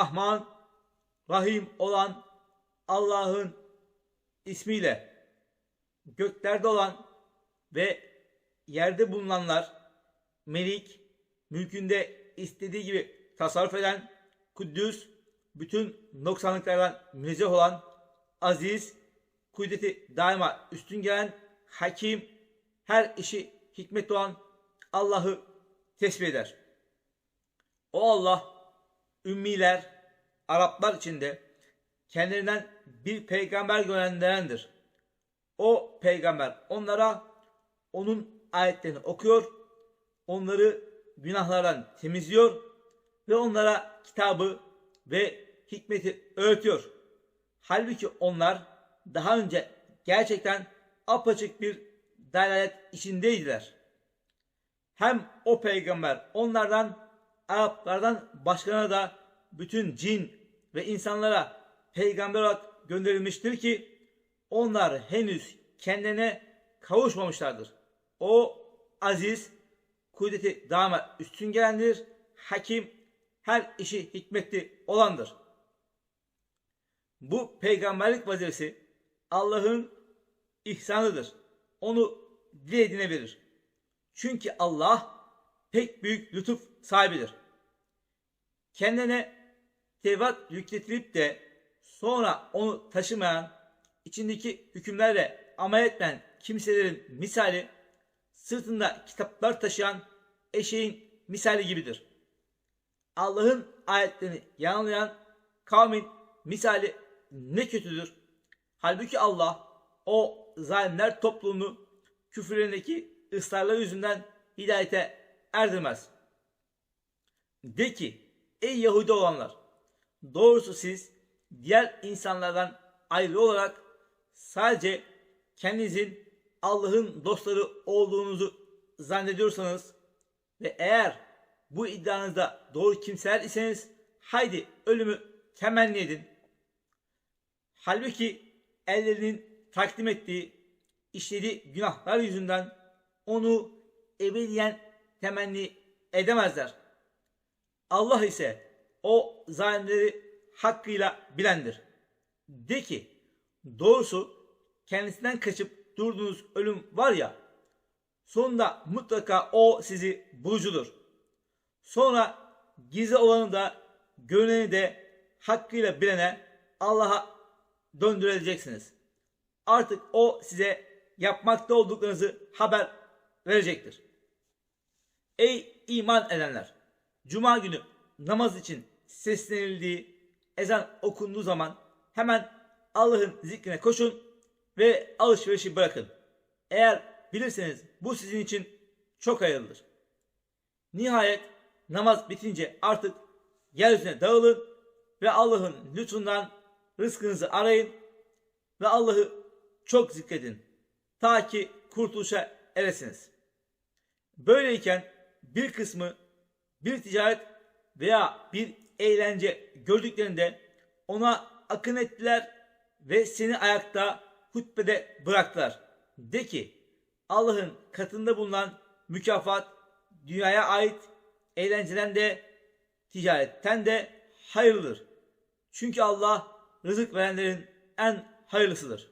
Rahman, Rahim olan Allah'ın ismiyle göklerde olan ve yerde bulunanlar Melik, mülkünde istediği gibi tasarruf eden, Kuddüs, bütün noksanlıklardan münezzeh olan, Aziz, kudreti daima üstün gelen, Hakim, her işi hikmetli olan Allah'ı tesbih eder. O Allah, ümmiler, Araplar içinde kendilerinden bir peygamber gönderendir. O peygamber onlara onun ayetlerini okuyor, onları günahlardan temizliyor ve onlara kitabı ve hikmeti öğretiyor. Halbuki onlar daha önce gerçekten apaçık bir dalalet içindeydiler. Hem o peygamber onlardan Araplardan başkana da bütün cin ve insanlara peygamber olarak gönderilmiştir ki onlar henüz kendine kavuşmamışlardır. O aziz, kudreti daima üstün gelendir, hakim, her işi hikmetli olandır. Bu peygamberlik vazifesi Allah'ın ihsanıdır. Onu dilediğine verir. Çünkü Allah pek büyük lütuf sahibidir. Kendine Tevrat yükletilip de sonra onu taşımayan, içindeki hükümlerle amel etmeyen kimselerin misali sırtında kitaplar taşıyan eşeğin misali gibidir. Allah'ın ayetlerini yanılmayan kavmin misali ne kötüdür. Halbuki Allah o zalimler topluluğunu küfürlerindeki ısrarları yüzünden hidayete erdirmez. De ki ey Yahudi olanlar doğrusu siz diğer insanlardan ayrı olarak sadece kendinizin Allah'ın dostları olduğunuzu zannediyorsanız ve eğer bu iddianızda doğru kimseler iseniz haydi ölümü temenni edin. Halbuki ellerinin takdim ettiği işlediği günahlar yüzünden onu ebediyen temenni edemezler. Allah ise o zalimleri hakkıyla bilendir. De ki doğrusu kendisinden kaçıp durduğunuz ölüm var ya sonunda mutlaka o sizi bulucudur. Sonra gizli olanı da görüneni de hakkıyla bilene Allah'a döndürüleceksiniz. Artık o size yapmakta olduklarınızı haber verecektir. Ey iman edenler! Cuma günü namaz için seslenildiği ezan okunduğu zaman hemen Allah'ın zikrine koşun ve alışverişi bırakın. Eğer bilirseniz bu sizin için çok hayırlıdır. Nihayet namaz bitince artık yeryüzüne dağılın ve Allah'ın lütfundan rızkınızı arayın ve Allah'ı çok zikredin. Ta ki kurtuluşa eresiniz. Böyleyken bir kısmı bir ticaret veya bir eğlence gördüklerinde ona akın ettiler ve seni ayakta hutbede bıraktılar. De ki Allah'ın katında bulunan mükafat dünyaya ait eğlenceden de ticaretten de hayırlıdır. Çünkü Allah rızık verenlerin en hayırlısıdır.